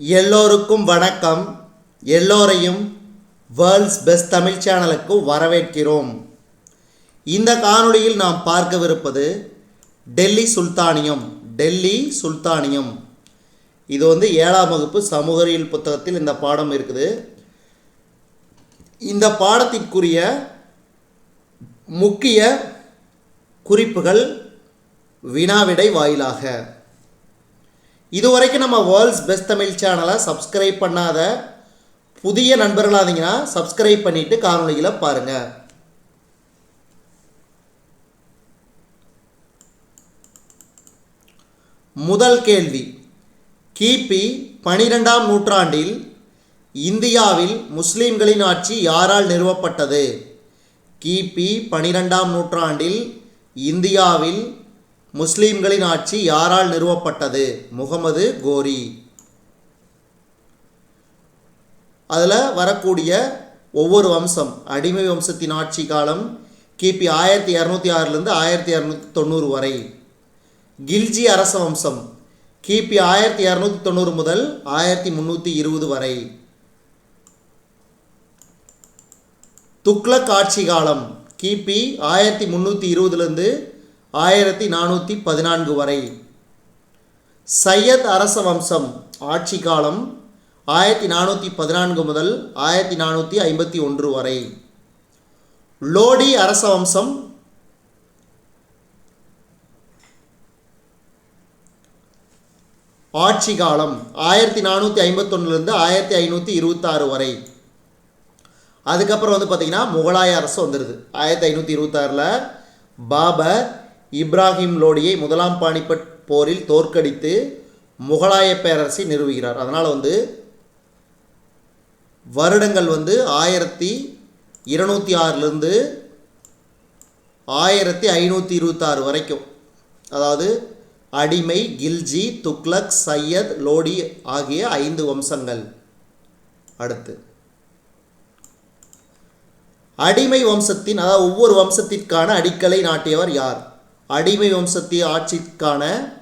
எல்லோருக்கும் வணக்கம். எல்லோரையும் வேர்ல்ட்ஸ் பெஸ்ட் தமிழ் சேனலுக்கு வரவேற்கிறோம். இந்த காணொளியில் நாம் பார்க்கவிருப்பது டெல்லி சுல்தானியம் டெல்லி சுல்தானியம். இது வந்து ஏழாம் வகுப்பு சமூகவியல் புத்தகத்தில் இந்த பாடம் இருக்குது. இந்த பாடத்திற்குரிய முக்கிய குறிப்புகள் வினாவிடை வாயிலாக. இதுவரைக்கும் நம்ம வேர்ல்ட்ஸ் பெஸ்ட் தமிழ் சேனலை சப்ஸ்கிரைப் பண்ணாத புதிய நண்பர்களாக இருந்தீங்கன்னா சப்ஸ்கிரைப் பண்ணிவிட்டு காணொளிகளை பாருங்கள் முதல் கேள்வி. கிபி பனிரெண்டாம் நூற்றாண்டில் இந்தியாவில் முஸ்லீம்களின் ஆட்சி யாரால் நிறுவப்பட்டது? கிபி பனிரெண்டாம் நூற்றாண்டில் இந்தியாவில் முஸ்லீம்களின் ஆட்சி யாரால் நிறுவப்பட்டது? முகமது கோரி. அதில் வரக்கூடிய ஒவ்வொரு வம்சம் அடிமை வம்சத்தின் ஆட்சி காலம் கிபி ஆயிரத்தி இரநூத்தி ஆறுலேருந்து ஆயிரத்தி இரநூத்தி தொண்ணூறு வரை. கில்ஜி அரச வம்சம் கிபி ஆயிரத்தி இரநூத்தி தொண்ணூறு முதல் ஆயிரத்தி முந்நூற்றி இருபது வரை. துக்ளக் ஆட்சி காலம் கிபி ஆயிரத்தி முந்நூற்றி இருபதுலேருந்து ஆயிரத்தி நானூற்றி பதினான்கு வரை. சையத் அரச வம்சம் ஆட்சி காலம் ஆயிரத்தி நானூற்றி பதினான்கு முதல் ஆயிரத்தி நானூற்றி ஐம்பத்தி ஒன்று வரை. லோடி அரச வம்சம் ஆட்சி காலம் ஆயிரத்தி நானூற்றி ஐம்பத்தொன்னுலேருந்து ஆயிரத்தி ஐநூற்றி இருபத்தாறு வரை. அதுக்கப்புறம் வந்து பார்த்திங்கன்னா முகலாய அரசு வந்துடுது ஆயிரத்தி ஐநூற்றி இருபத்தாறில் பாபர் இப்ராஹிம் லோடியை முதலாம் பாணிபட் போரில் தோற்கடித்து முகலாய பேரரசை நிறுவுகிறார். அதனால் வந்து வருடங்கள் வந்து ஆயிரத்தி இருநூற்றி ஆறிலிருந்து ஆயிரத்தி ஐநூற்றி இருபத்தாறு வரைக்கும். அதாவது அடிமை கில்ஜி துக்லக் சையத் லோடி ஆகிய ஐந்து வம்சங்கள் அடுத்து. அடிமை வம்சத்தின் அதாவது ஒவ்வொரு வம்சத்திற்கான அடிக்கலை நாட்டியவர் யார்? அடிமை வம்சத்தின் ஆட்சிக்கான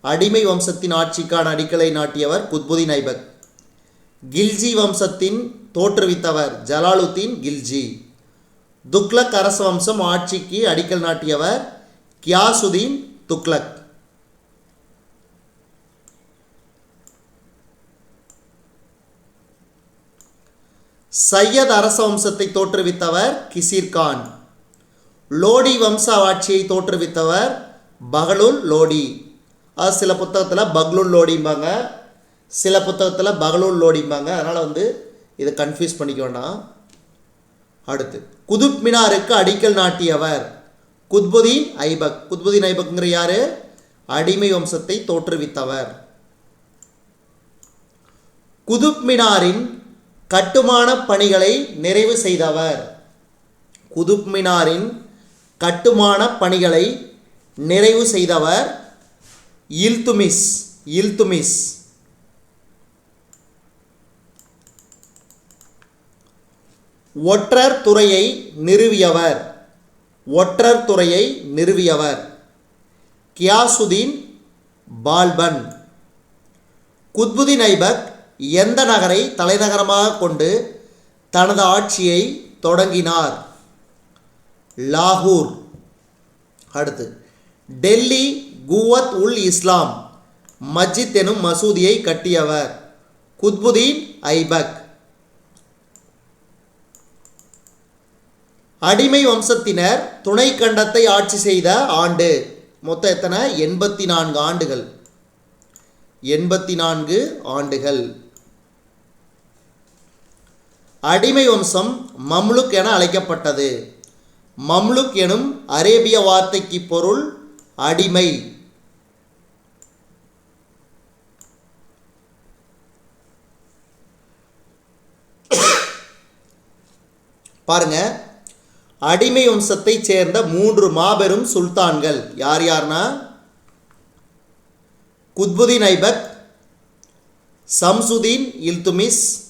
அடிமை வம்சத்தின் ஆட்சிக்கான அடிக்கலை நாட்டியவர் குத்புதீன் ஐபக் கில்ஜி வம்சத்தின் தோற்றுவித்தவர் ஜலாலுத்தீன் கில்ஜி. துக்லக் அரச வம்சம் ஆட்சிக்கு அடிக்கல் நாட்டியவர் கியாசுதீன் துக்லக் சையத் அரச வம்சத்தை தோற்றுவித்தவர் கிசிர் கான் லோடி வம்ச ஆட்சியை தோற்றுவித்தவர் பகலுல் லோடி. அது சில புத்தகத்தில் பக்லுல் லோடிம்பாங்க. சில புத்தகத்தில் பகலுல் லோடிம்பாங்க. அதனால் வந்து இதை கன்ஃபியூஸ் பண்ணிக்க வேண்டாம். அடுத்து குதுப் மினாருக்கு அடிக்கல் நாட்டியவர் குத்புதீன் ஐபக். குத்புதீன் ஐபக்ங்கிற யார்? அடிமை வம்சத்தை தோற்றுவித்தவர். குதுப் மினாரின் கட்டுமான பணிகளை நிறைவு செய்தவர். குதுப் மினாரின் கட்டுமான பணிகளை நிறைவு செய்தவர் இல்துமிஸ் இல்துமிஸ். ஒற்றர் துறையை நிறுவியவர். ஒற்றர் துறையை நிறுவியவர். கியாசுதீன் பால்பன். குத்புதீன் ஐபக் எந்த நகரை தலைநகரமாக கொண்டு தனது ஆட்சியை தொடங்கினார்? லாகூர். அடுத்து டெல்லி குவத் உல் இஸ்லாம் மஜித் எனும் மசூதியை கட்டியவர். குத்புதீன் ஐபக். அடிமை வம்சத்தினர் துணை கண்டத்தை ஆட்சி செய்த ஆண்டு. மொத்தம் எத்தனை? எண்பத்தி நான்கு ஆண்டுகள். எண்பத்தி நான்கு ஆண்டுகள். அடிமை வம்சம் மம்லுக் என அழைக்கப்பட்டது. மம்லுக் எனும் அரேபிய வார்த்தைக்கு பொருள் அடிமை. பாருங்க. அடிமை வம்சத்தைச் சேர்ந்த மூன்று மாபெரும் சுல்தான்கள் யார் யார்னா? குத்புதீன் ஐபக் சம்சுதீன் இல்துமிஸ்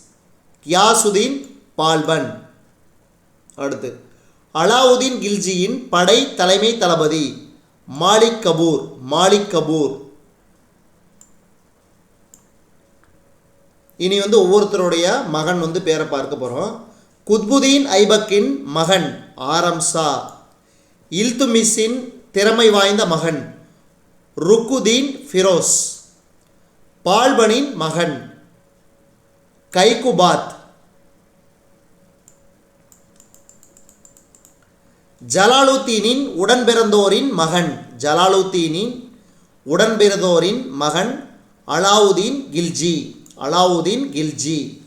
கியாசுதீன் பால்பன். அடுத்து. அலாவுதீன் கில்ஜியின் படை தலைமை தளபதி மாலிக் கபூர் மாலிக் கபூர். இனி வந்து ஒவ்வொருத்தருடைய மகன் வந்து பேரை பார்க்க போகிறோம் குத்புதீன் ஐபக்கின் மகன் ஆரம்சா இல்துமிஸின் திறமை வாய்ந்த மகன் ருக்குதீன் ஃபிரோஸ். பால்பனின் மகன் கைகுபாத். ஜலாலுத்தீனின் உடன்பிறந்தோரின் மகன். ஜலாலுத்தீனின் உடன்பிறந்தோரின் மகன் அலாவுதீன் கில்ஜி. அலாவுதீன் கில்ஜி.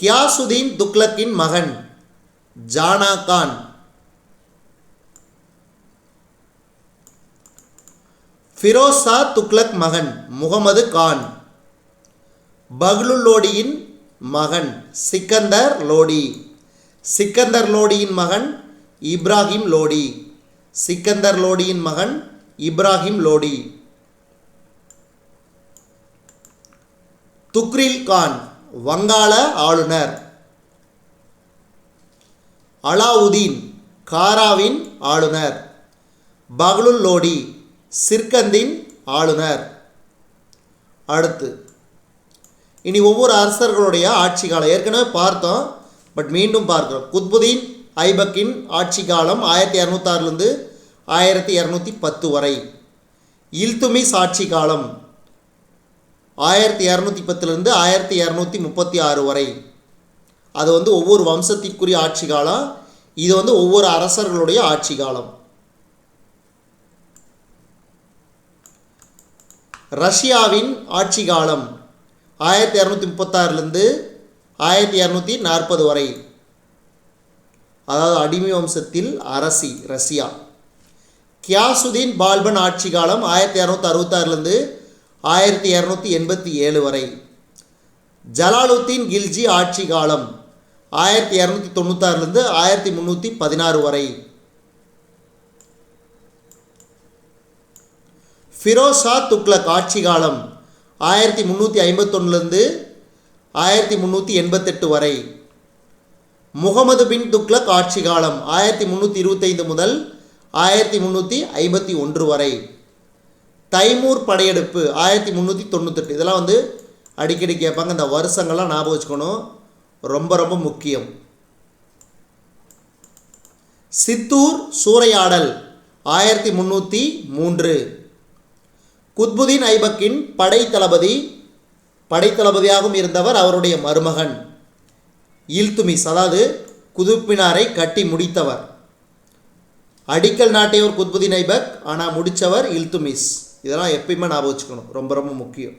கியாசுதீன் துக்லக்கின் மகன் ஜானா கான். ஃபிரோசா துக்லக் மகன் முகமது கான். பக்லுல் லோடியின் மகன் சிக்கந்தர் லோடி. சிக்கந்தர் லோடியின் மகன் இப்ராஹிம் லோடி. சிக்கந்தர் லோடியின் மகன் இப்ராஹிம் லோடி. துக்ரில் கான் வங்காள ஆளுநர். அலாவுதீன் காராவின் ஆளுநர். பகலுல் லோடி சிர்கந்தின் ஆளுநர். அடுத்து இனி ஒவ்வொரு அரசர்களுடைய ஆட்சி காலம் ஏற்கனவே பார்த்தோம் பட் மீண்டும் பார்க்கிறோம். குத்புதீன் ஐபக்கின் ஆட்சி காலம் ஆயிரத்தி இரநூத்தாறுலேருந்து ஆயிரத்தி இரநூத்தி பத்து வரை. இல்துமிஸ் ஆட்சி காலம் ஆயிரத்தி இரநூத்தி பத்துலேருந்து ஆயிரத்தி இரநூத்தி முப்பத்தி ஆறு வரை. அது வந்து ஒவ்வொரு வம்சத்திற்குரிய ஆட்சி காலம் இது வந்து ஒவ்வொரு அரசர்களுடைய ஆட்சி காலம். ரஷ்யாவின் ஆட்சி காலம் ஆயிரத்தி இரநூத்தி முப்பத்தாறுலேருந்து ஆயிரத்தி இரநூத்தி நாற்பது வரை. அதாவது அடிமை வம்சத்தில் அரசி ரஷ்யா. கியாசுதீன் பால்பன் ஆட்சி காலம் ஆயிரத்தி இரநூத்தி அறுபத்தாறுலேருந்து ஆயிரத்தி இரநூத்தி எண்பத்தி ஏழு வரை. ஜலாலுத்தீன் கில்ஜி ஆட்சி காலம் ஆயிரத்தி இரநூத்தி தொண்ணூத்தாறுலேருந்து ஆயிரத்தி முந்நூற்றி பதினாறு வரை. ஃபிரோஷா துக்ளக் ஆட்சி காலம் ஆயிரத்தி முந்நூற்றி ஐம்பத்தொன்னுலேருந்து ஆயிரத்தி முந்நூற்றி எண்பத்தெட்டு வரை. முகமது பின் துக்ளக் ஆட்சி காலம் ஆயிரத்தி முந்நூற்றி இருபத்தைந்து முதல் ஆயிரத்தி முந்நூற்றி ஐம்பத்தி ஒன்று வரை. தைமூர் படையெடுப்பு ஆயிரத்தி முந்நூற்றி தொண்ணூத்தெட்டு. இதெல்லாம் வந்து அடிக்கடி கேட்பாங்க. இந்த வருஷங்கள்லாம் ஞாபகம் வச்சுக்கணும். ரொம்ப ரொம்ப முக்கியம். சித்தூர் சூறையாடல் ஆயிரத்தி முந்நூற்றி மூன்று. குத்புதீன் ஐபக்கின் படை தளபதி படைத்தளபதியாகவும் இருந்தவர் அவருடைய மருமகன். இல்துமிஸ் அதாவது குதுப்பினாரை கட்டி முடித்தவர். அடிக்கல் நாட்டையவர் குத்புதீன் ஐபக் ஆனால் முடித்தவர் இல்துமிஸ். இதெல்லாம் எப்பயுமே ஞாபகம் வச்சுக்கணும். ரொம்ப ரொம்ப முக்கியம்.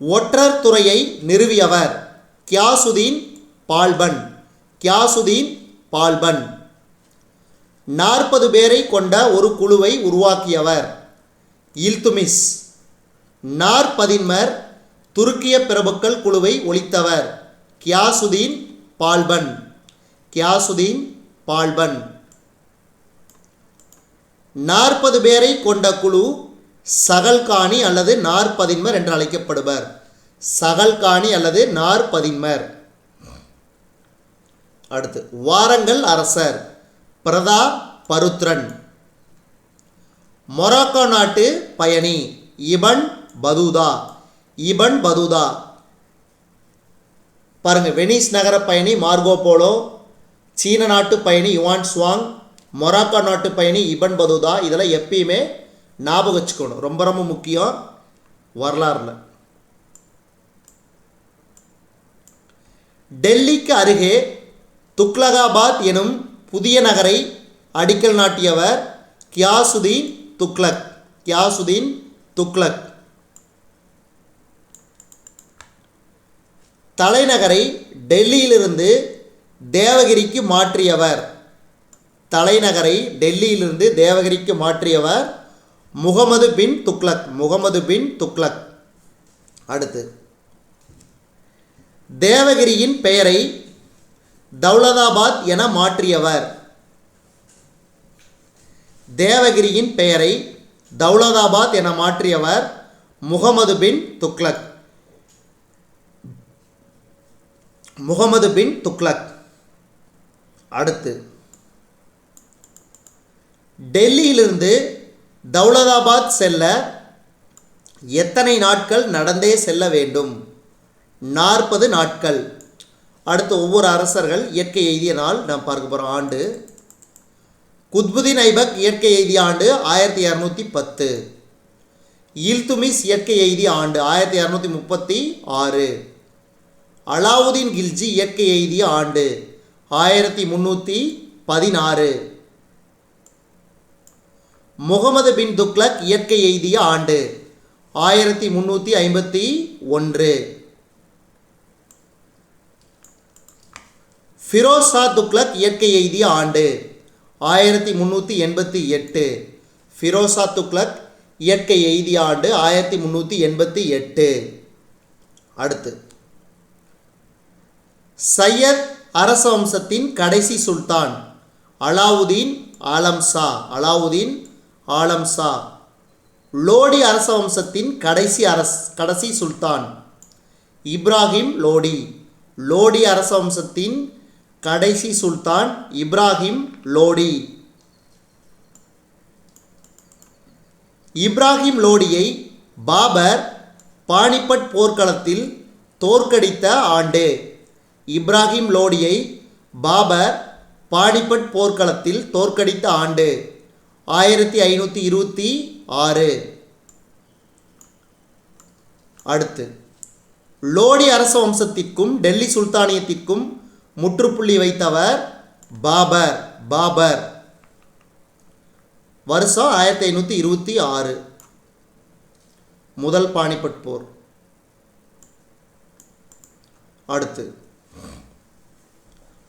ஒற்றர் துறையை நிறுவியவர் கியாசுதீன் பால்பன். கியாசுதீன் பால்பன். நாற்பது பேரை கொண்ட ஒரு குழுவை உருவாக்கியவர் இல்துமிஸ். நாற்பதின்மர் துருக்கிய பிரபுக்கள் குழுவை ஒழித்தவர். கியாசுதீன் பால்பன். கியாசுதீன் பால்பன். நாற்பது பேரை கொண்ட குழு சகல்காணி அல்லது நாற்பதின்மர் என்று அழைக்கப்படுவர். சகல்காணி அல்லது நாற்பதின்மர். அடுத்து வாரங்கள் அரசர். பிரதா பருத்ரன். மொராக்கோ நாட்டு பயணி இபன் பதூதா. Ibn Battuta. பாருங்கள் வெனிஸ் நகர பயணி மார்கோ போலோ சீன நாட்டு பயணி யுவான் சுவாங் மொராக்கா நாட்டு பயணி இபன் பதூதா. இதெல்லாம் எப்பயுமே ஞாபகம் வச்சுக்கணும். ரொம்ப ரொம்ப முக்கியம். வரலாறுல. டெல்லிக்கு அருகே துக்லகாபாத் எனும் புதிய நகரை அடிக்கல் நாட்டியவர் கியாசுதீன் துக்லக் கியாசுதீன் துக்லக் தலைநகரை டெல்லியிலிருந்து தேவகிரிக்கு மாற்றியவர். தலைநகரை டெல்லியிலிருந்து தேவகிரிக்கு மாற்றியவர் முகமது பின் துக்ளக் முகமது பின் துக்ளக். அடுத்து தேவகிரியின் பெயரை தௌலதாபாத் என மாற்றியவர். தேவகிரியின் பெயரை தௌலதாபாத் என மாற்றியவர் முகமது பின் துக்ளக். முகமது பின் துக்ளக். அடுத்து டெல்லியிலிருந்து தௌலதாபாத் செல்ல எத்தனை நாட்கள் நடந்தே செல்ல வேண்டும்? நாற்பது நாட்கள். அடுத்து ஒவ்வொரு அரசர்கள் இயற்கை எய்திய நாள் நாம் பார்க்க போகிறோம் ஆண்டு. குத்புதீன் ஐபக் இயற்கை எய்திய ஆண்டு ஆயிரத்தி இரநூத்தி பத்து. இல்துமிஸ் இயற்கை எய்திய ஆண்டு ஆயிரத்தி இரநூத்தி முப்பத்தி ஆறு. அலாவுதீன் கில்ஜி இயற்கை எய்திய ஆண்டு ஆயிரத்தி முந்நூற்றி பதினாறு. முகமது பின் துக்லக் இயற்கை எய்திய ஆண்டு ஆயிரத்தி முந்நூற்றி ஐம்பத்தி ஒன்று. ஃபிரோஸ் ஷா துக்லக் இயற்கை எய்திய ஆண்டு ஆயிரத்தி முந்நூற்றி எண்பத்தி எட்டு. ஃபிரோசா துக்லக் இயற்கை எய்திய ஆண்டு ஆயிரத்தி முந்நூற்றி எண்பத்தி எட்டு. அடுத்து. சையத் அரச வம்சத்தின் கடைசி சுல்தான் அலாவுதீன் ஆலம்சா அலாவுதீன் ஆலம்சா. லோடி அரச வம்சத்தின் கடைசி அரஸ் கடைசி சுல்தான் இப்ராஹிம் லோடி. லோடி அரச வம்சத்தின் கடைசி சுல்தான் இப்ராஹிம் லோடி. இப்ராஹிம் லோடியை பாபர் பானிபட் போர்க்களத்தில் தோற்கடித்த ஆண்டு. இப்ராஹிம் லோடியை பாபர் பாடிபட் போர்க்களத்தில் தோற்கடித்த ஆண்டு ஆயிரத்தி ஐநூற்றி இருபத்தி ஆறு. அடுத்து லோடி அரச வம்சத்திற்கும் டெல்லி சுல்தானியத்திற்கும் முற்றுப்புள்ளி வைத்தவர் பாபர் பாபர். வருஷம் ஆயிரத்தி ஐநூற்றி இருபத்தி ஆறு. முதல் பாணிபட் போர். அடுத்து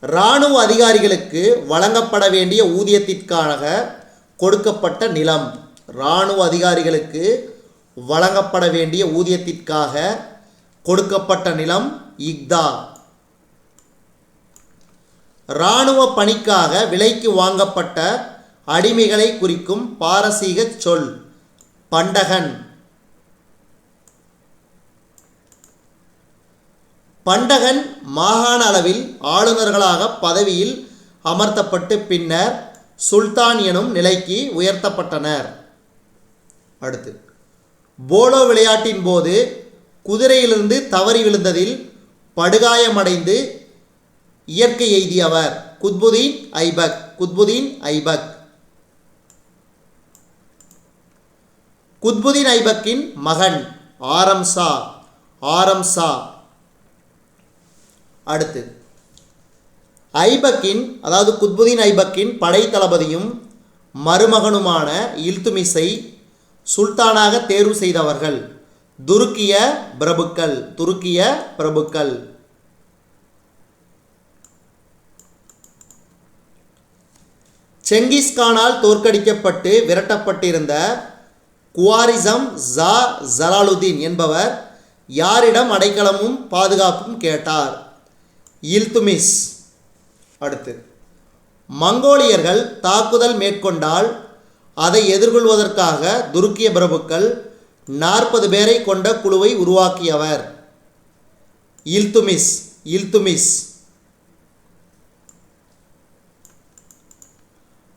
இராணுவ அதிகாரிகளுக்கு வழங்கப்பட வேண்டிய ஊதியத்திற்காக கொடுக்கப்பட்ட நிலம். இராணுவ அதிகாரிகளுக்கு வழங்கப்பட வேண்டிய ஊதியத்திற்காக கொடுக்கப்பட்ட நிலம் இக்தா. இராணுவ பணிக்காக விலைக்கு வாங்கப்பட்ட அடிமைகளை குறிக்கும் பாரசீக சொல். பண்டகன். பண்டகன் மாகாண அளவில் ஆளுநர்களாக பதவியில் அமர்த்தப்பட்டு பின்னர் சுல்தான் எனும் நிலைக்கு உயர்த்தப்பட்டனர். அடுத்து போலோ விளையாட்டின் போது குதிரையிலிருந்து தவறி விழுந்ததில் படுகாயமடைந்து இயற்கை எய்தியவர் குத்புதீன் ஐபக் குத்புதீன் ஐபக். குத்புதீன் ஐபக்கின் மகன் ஆரம் ஷா ஆரம் ஷா அடுத்து. ஐபக்கின் அதாவது குத்புதீன் ஐபக்கின் படைத்தளபதியும் மருமகனுமான இல்துமிஸை சுல்தானாக தேர்வு செய்தவர்கள். துருக்கிய பிரபுக்கள் துருக்கிய பிரபுக்கள். செங்கிஸ்கானால் தோற்கடிக்கப்பட்டு விரட்டப்பட்டிருந்த குவாரிசம் ஜா ஜலாலுதீன் என்பவர் யாரிடம் அடைக்கலமும் பாதுகாப்பும் கேட்டார். இல்துமிஸ். அடுத்து மங்கோலியர்கள் தாக்குதல் மேற்கொண்டால் அதை எதிர்கொள்வதற்காக துருக்கிய பிரபுக்கள் நாற்பது பேரை கொண்ட குழுவை உருவாக்கியவர். இல்துமிஸ் இல்துமிஸ்.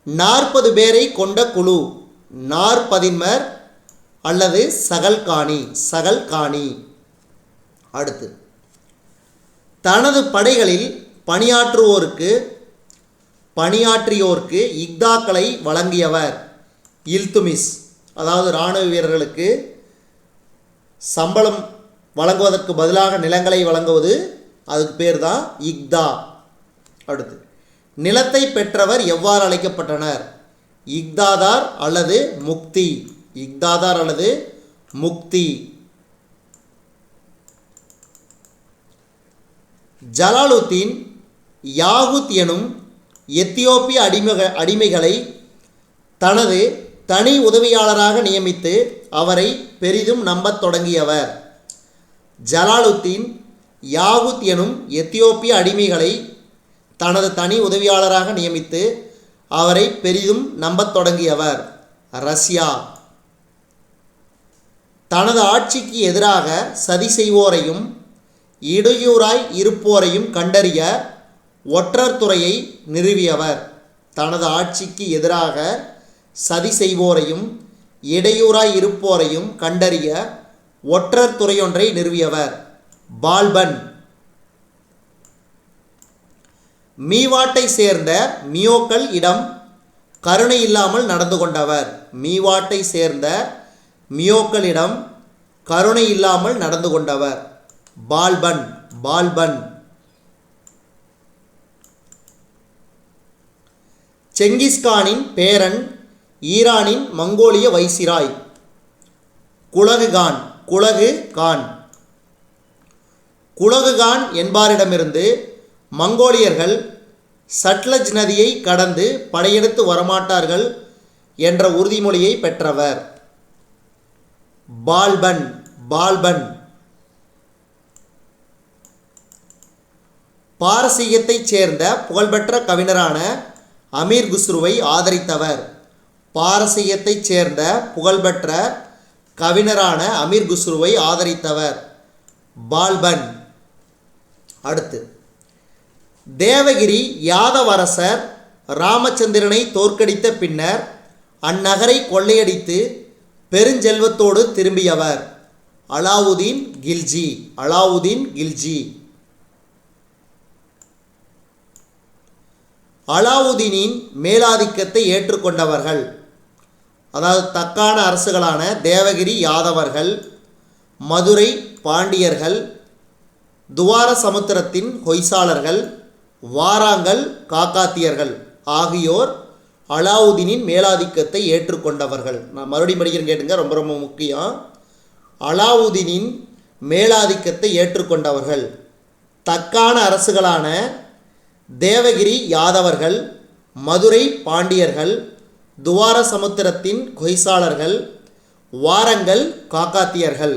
நாற்பது பேரை கொண்ட குழு நாற்பதின்மர் அல்லது சகல்காணி சகல்காணி. அடுத்து தனது படைகளில் பணியாற்றுவோருக்கு பணியாற்றியோருக்கு இக்தாக்களை வழங்கியவர் இல்துமிஸ். அதாவது இராணுவ வீரர்களுக்கு சம்பளம் வழங்குவதற்கு பதிலாக நிலங்களை வழங்குவது அதுக்கு பேர் தான் இக்தா. அடுத்து நிலத்தை பெற்றவர் எவ்வாறு அழைக்கப்பட்டனர்? இக்தாதார் அல்லது முக்தி? இக்தாதார் அல்லது முக்தி? ஜலாலுத்தீன் யாகுத் எனும் எத்தியோப்பிய அடிமக அடிமைகளை தனது தனி உதவியாளராக நியமித்து அவரை பெரிதும் நம்பத் தொடங்கியவர். ஜலாலுத்தீன் யாகுத் எனும் எத்தியோப்பிய அடிமைகளை தனது தனி உதவியாளராக நியமித்து அவரை பெரிதும் நம்பத் தொடங்கியவர். ரஷ்யா. தனது ஆட்சிக்கு எதிராக சதி செய்வோரையும் இடையூறாய் இருப்போரையும் கண்டறிய ஒற்றர் துறையை நிறுவியவர். தனது ஆட்சிக்கு எதிராக சதி செய்வோரையும் இடையூறாய் இருப்போரையும் கண்டறிய ஒற்றர் துறையொன்றை நிறுவியவர். பால்பன். மீவாட்டை சேர்ந்த மியோக்கள் இடம் கருணை இல்லாமல் நடந்து கொண்டவர். மீவாட்டை சேர்ந்த மியோக்களிடம் கருணை இல்லாமல் நடந்து கொண்டவர். பால்பன் பால்பன். செங்கிஸ்கானின் பேரன் ஈரானின் மங்கோலிய viceroy. Hulagu Khan Hulagu Khan Hulagu Khan என்பாரிடமிருந்து மங்கோலியர்கள் சட்லஜ் நதியை கடந்து படையெடுத்து வரமாட்டார்கள் என்ற உறுதிமொழியை பெற்றவர். பால்பன் பால்பன். பாரசீகத்தைச் சேர்ந்த புகழ்பெற்ற கவிஞரான அமீர் குஸ்ருவை ஆதரித்தவர். பாரசீகத்தைச் சேர்ந்த புகழ்பெற்ற கவிஞரான அமீர் குஸ்ருவை ஆதரித்தவர். பால்பன். அடுத்து தேவகிரி யாதவரசர் ராமச்சந்திரனை தோற்கடித்த பின்னர் அந்நகரை கொள்ளையடித்து பெருஞ்செல்வத்தோடு திரும்பியவர். அலாவுதீன் கில்ஜி. அலாவுதீன் கில்ஜி. அலாவுதீனின் மேலாதிக்கத்தை ஏற்றுக்கொண்டவர்கள். அதாவது தக்கான அரசுகளான தேவகிரி யாதவர்கள் மதுரை பாண்டியர்கள் துவார சமுத்திரத்தின் ஹொய்சாளர்கள் வாராங்கல் காக்காத்தியர்கள் ஆகியோர் அலாவுதீனின் மேலாதிக்கத்தை ஏற்றுக்கொண்டவர்கள். நான் மறுபடியும் படிக்கிறேன் கேட்டுங்க ரொம்ப ரொம்ப முக்கியம். அலாவுதீனின் மேலாதிக்கத்தை ஏற்றுக்கொண்டவர்கள். தக்கான அரசுகளான தேவகிரி யாதவர்கள் மதுரை பாண்டியர்கள் துவார சமுத்திரத்தின் கொய்சாளர்கள் வாரங்கள் காக்காத்தியர்கள்.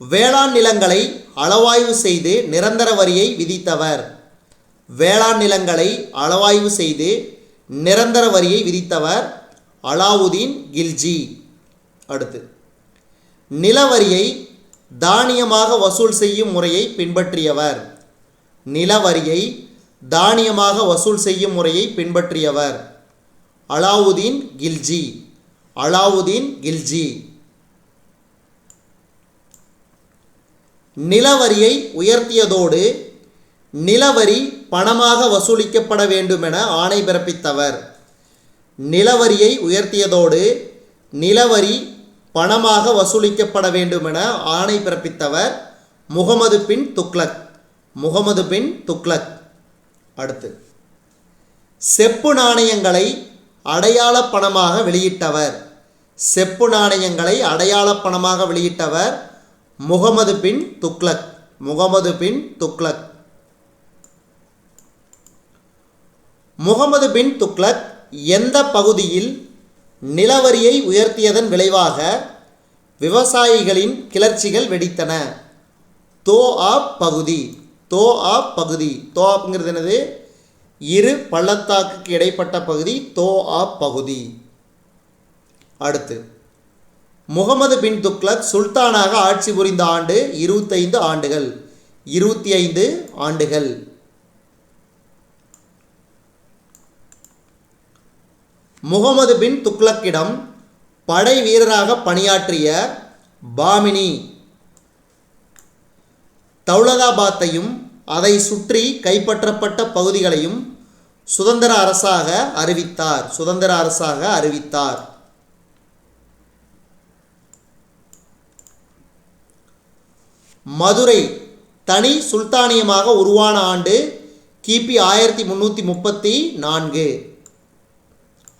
வேளாண் நிலங்களை அளவாய்வு செய்து நிரந்தர வரியை விதித்தவர். வேளாண் நிலங்களை அளவாய்வு செய்து நிரந்தர வரியை விதித்தவர் அலாவுதீன் கில்ஜி. அடுத்து நிலவரியை தானியமாக வசூல் செய்யும் முறையை பின்பற்றியவர். நிலவரியை தானியமாக வசூல் செய்யும் முறையை பின்பற்றியவர். அலாவுதீன் கில்ஜி. அலாவுதீன் கில்ஜி. நிலவரியை உயர்த்தியதோடு நிலவரி பணமாக வசூலிக்கப்பட வேண்டுமென ஆணை பிறப்பித்தவர். நிலவரியை உயர்த்தியதோடு நிலவரி பணமாக வசூலிக்கப்பட வேண்டுமென ஆணை பிறப்பித்தவர் முகமது பின் துக்ளக். முகமது பின் துக்ளக். அடுத்து. செப்பு நாணயங்களை அடையாள பணமாக வெளியிட்டவர். செப்பு நாணயங்களை அடையாள பணமாக வெளியிட்டவர் முகமது பின் துக்ளக். முகமது பின் துக்ளக். முகமது பின் துக்ளக் எந்த பகுதியில் நிலவரியை உயர்த்தியதன் விளைவாக விவசாயிகளின் கிளர்ச்சிகள் வெடித்தன. தோ ஆப் பகுதி தோ ஆப் பகுதி தோ ஆப்ங்கிறது என்னது? இரு பள்ளத்தாக்குக்கு இடைப்பட்ட பகுதி தோ ஆப் பகுதி. அடுத்து முகமது பின் துக்ளக் சுல்தானாக ஆட்சி புரிந்த ஆண்டு இருபத்தைந்து ஆண்டுகள். இருபத்தி ஐந்து ஆண்டுகள். முகமது பின் துக்ளக்கிடம் படை வீரராக பணியாற்றிய பாமினி தௌலதாபாத்தையும் அதை சுற்றி கைப்பற்றப்பட்ட பகுதிகளையும் சுதந்திர அரசாக அறிவித்தார். சுதந்திர அரசாக அறிவித்தார். மதுரை தனி சுல்தானியமாக உருவான ஆண்டு கிபி ஆயிரத்தி முன்னூற்றி முப்பத்தி நான்கு.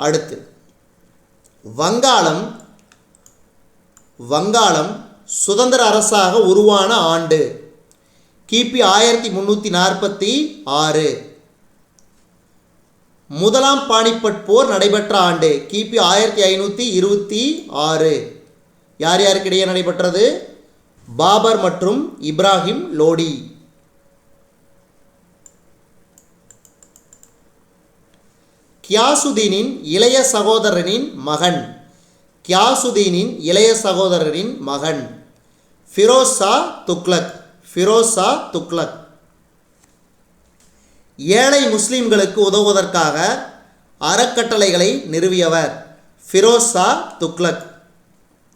அடுத்து வங்காளம் வங்காளம் சுதந்திர அரசாக உருவான ஆண்டு. கிபி ஆயிரத்தி முந்நூற்றி நாற்பத்தி ஆறு. முதலாம் பாணிப்பட் போர் நடைபெற்ற ஆண்டு கிபி ஆயிரத்தி ஐநூற்றி இருபத்தி ஆறு. யார் யாருக்கிடையே நடைபெற்றது? பாபர் மற்றும் இப்ராஹிம் லோடி. கியாசுதீனின் இளைய சகோதரனின் மகன். கியாசுதீனின் இளைய சகோதரரின் மகன். ஃபிரோஸ் ஷா ஃபிரோசா துக்லக் ஏழை முஸ்லிம்களுக்கு உதவுவதற்காக அறக்கட்டளைகளை நிறுவியவர் ஃபிரோஸ் ஷா துக்ளக்.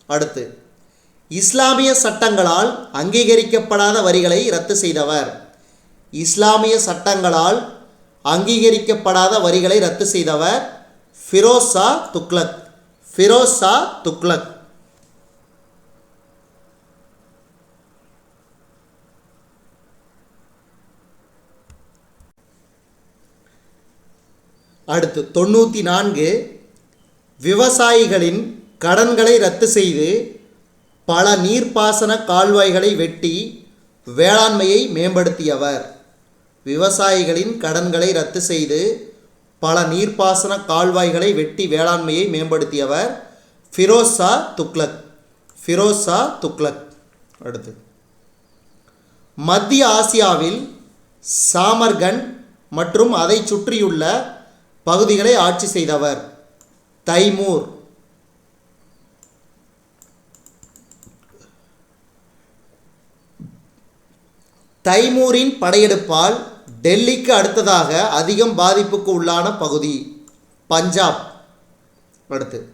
அடுத்து இஸ்லாமிய சட்டங்களால் அங்கீகரிக்கப்படாத வரிகளை ரத்து செய்தவர். இஸ்லாமிய சட்டங்களால் அங்கீகரிக்கப்படாத வரிகளை ரத்து செய்தவர் ஃபிரோசா துக்லத் ஃபிரோசா துக்லத் அடுத்து தொண்ணூற்றி நான்கு விவசாயிகளின் கடன்களை ரத்து செய்து பல நீர்ப்பாசன கால்வாய்களை வெட்டி வேளாண்மையை மேம்படுத்தியவர். விவசாயிகளின் கடன்களை ரத்து செய்து பல நீர்ப்பாசன கால்வாய்களை வெட்டி வேளாண்மையை மேம்படுத்தியவர் ஃபிரோஸ் ஷா துக்ளக். ஃபிரோஸ் ஷா அடுத்து. மத்திய ஆசியாவில் சாமர்கன் மற்றும் அதை சுற்றியுள்ள பகுதிகளை ஆட்சி செய்தவர் தைமூர். தைமூரின் படையெடுப்பால் டெல்லிக்கு அடுத்ததாக அதிகம் பாதிப்புக்கு உள்ளான பகுதி பஞ்சாப். அடுத்து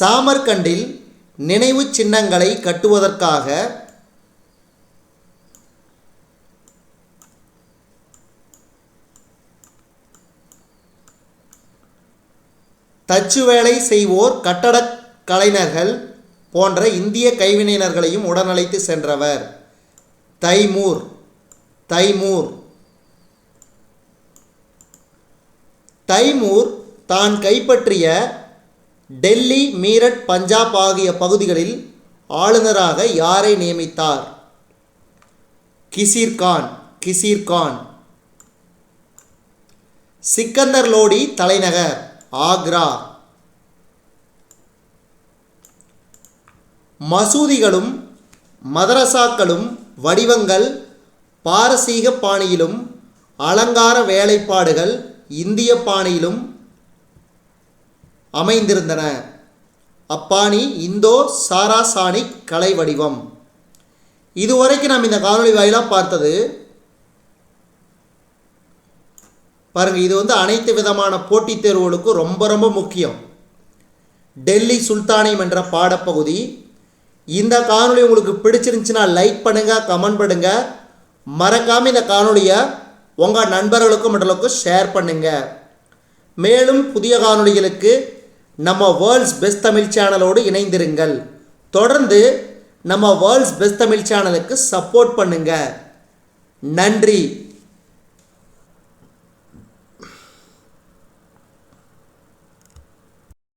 சாமர்கண்டில் நினைவுச் சின்னங்களை கட்டுவதற்காக தச்சு வேலை செய்வோர் கட்டடக் கலைஞர்கள் போன்ற இந்திய கைவினைஞர்களையும் உடனழைத்து சென்றவர் தைமூர். தைமூர். தைமூர் தான் கைப்பற்றிய டெல்லி மீரட் பஞ்சாப் ஆகிய பகுதிகளில் ஆளுநராக யாரை நியமித்தார்? கிசீர் கான் கிசீர் கான். சிக்கந்தர் லோடி தலைநகர் ஆக்ரா. மசூதிகளும் மதரசாக்களும் வடிவங்கள் பாரசீக பாணியிலும் அலங்கார வேலைப்பாடுகள் இந்திய பாணியிலும் அமைந்திருந்தன. அப்பாணி இந்தோ சாராசானிக் கலை வடிவம். இதுவரைக்கும் நாம் இந்த காணொளி வாயிலாக பார்த்தது பாருங்கள் இது வந்து அனைத்து விதமான போட்டித் தேர்வுகளுக்கும் ரொம்ப ரொம்ப முக்கியம். டெல்லி சுல்தானியம் என்ற பாடப்பகுதி. இந்த காணொளி உங்களுக்கு பிடிச்சிருந்துச்சுன்னா லைக் பண்ணுங்கள் கமெண்ட் பண்ணுங்கள் மறக்காமல் இந்த காணொளியை உங்கள் நண்பர்களுக்கும் மற்றவர்களுக்கும் ஷேர் பண்ணுங்கள் மேலும் புதிய காணொலிகளுக்கு நம்ம வேர்ல்ட்ஸ் பெஸ்ட் தமிழ் சேனலோடு இணைந்திருங்கள். தொடர்ந்து நம்ம வேர்ல்ட்ஸ் பெஸ்ட் தமிழ் சேனலுக்கு சப்போர்ட் பண்ணுங்கள் நன்றி.